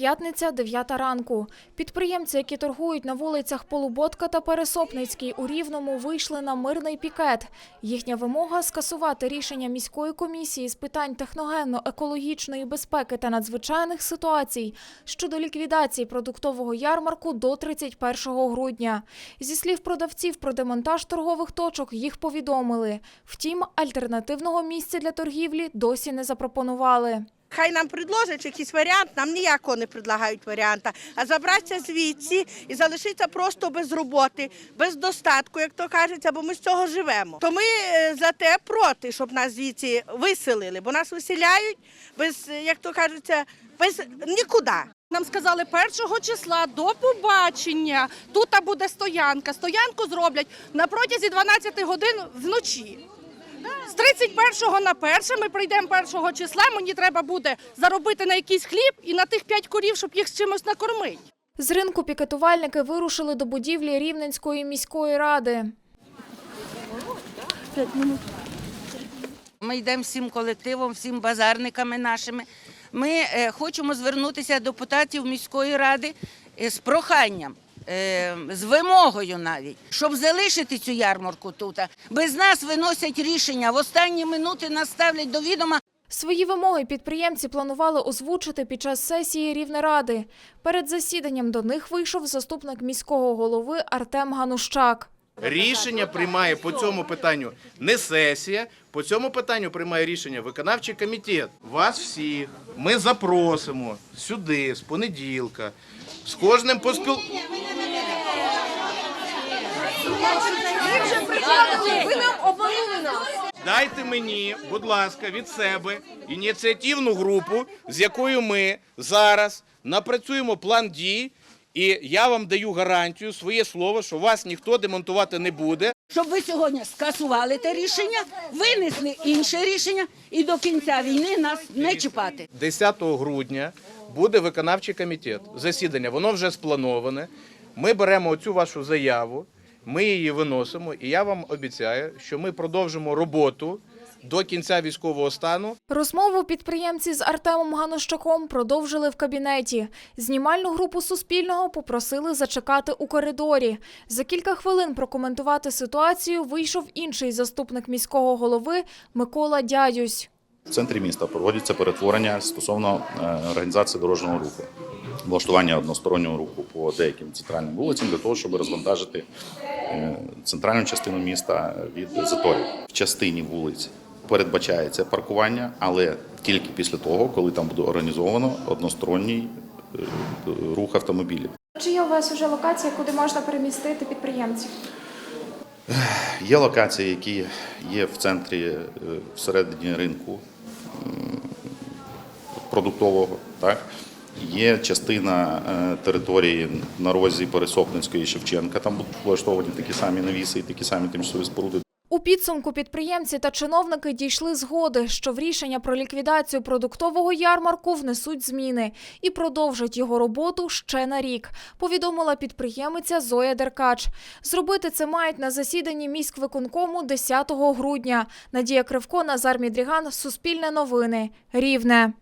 П'ятниця, 9 ранку. Підприємці, які торгують на вулицях Полуботка та Пересопницькій у Рівному, вийшли на мирний пікет. Їхня вимога – скасувати рішення міської комісії з питань техногенно-екологічної безпеки та надзвичайних ситуацій щодо ліквідації продуктового ярмарку до 31 грудня. Зі слів продавців про демонтаж торгових точок їх повідомили. Втім, альтернативного місця для торгівлі досі не запропонували. Хай нам предложать якийсь варіант, нам ніякого не предлагають варіанта. А забратися звідси і залишитися просто без роботи, без достатку, як то кажеться, бо ми з цього живемо. То ми е, за те проти, щоб нас звідси виселили, бо нас виселяють без, е, як то кажеться, без нікуди. Нам сказали першого числа до побачення. Тут буде стоянка. Стоянку зроблять на протязі 12 годин вночі. З 31 на 1 ми прийдемо 1 числа. Мені треба буде заробити на якийсь хліб і на тих 5 корів, щоб їх з чимось накормити. З ринку пікетувальники вирушили до будівлі Рівненської міської ради. Ми йдемо всім колективом, всім базарниками нашими. Ми е, хочемо звернутися до депутатів міської ради е, з проханням, з вимогою навіть, щоб залишити цю ярмарку тут. Без нас виносять рішення. В останні минути нас ставлять до відома. Свої вимоги підприємці планували озвучити під час сесії Рівнеради. Перед засіданням до них вийшов заступник міського голови Артем Ганущак. Рішення приймає по цьому питанню не сесія, по цьому питанню приймає рішення виконавчий комітет. Вас всіх ми запросимо сюди з понеділка, з кожним поспіл... Дайте мені, будь ласка, від себе ініціативну групу, з якою ми зараз напрацюємо план дій. І я вам даю гарантію, своє слово, що вас ніхто демонтувати не буде. Щоб ви сьогодні скасували те рішення, винесли інше рішення і до кінця війни нас не чіпати. 10 грудня буде виконавчий комітет. Засідання, воно вже сплановане. Ми беремо оцю вашу заяву, ми її виносимо, і я вам обіцяю, що ми продовжимо роботу до кінця військового стану. Розмову підприємці з Артемом Ганущаком продовжили в кабінеті. Знімальну групу Суспільного попросили зачекати у коридорі. За кілька хвилин прокоментувати ситуацію вийшов інший заступник міського голови Микола Дядюсь. В центрі міста проводяться перетворення стосовно е, організації дорожнього руху, влаштування одностороннього руху по деяким центральним вулицям для того, щоб розвантажити центральну частину міста від заторів. В частині вулиць передбачається паркування, але тільки після того, коли там буде організовано односторонній е, рух автомобілів. Чи є у вас вже локація, куди можна перемістити підприємців? Є локації, які є в центрі е, всередині ринку продуктового. Так? Є частина е, території на розі Пересопницької Шевченка. Там будуть влаштовані такі самі навіси і такі самі тимчасові споруди. У підсумку підприємці та чиновники дійшли згоди, що в рішення про ліквідацію продуктового ярмарку внесуть зміни і продовжать його роботу ще на рік, повідомила підприємиця Зоя Деркач. Зробити це мають на засіданні міськвиконкому 10 грудня. Надія Кривко, Назар Мідріган, Суспільне новини, Рівне.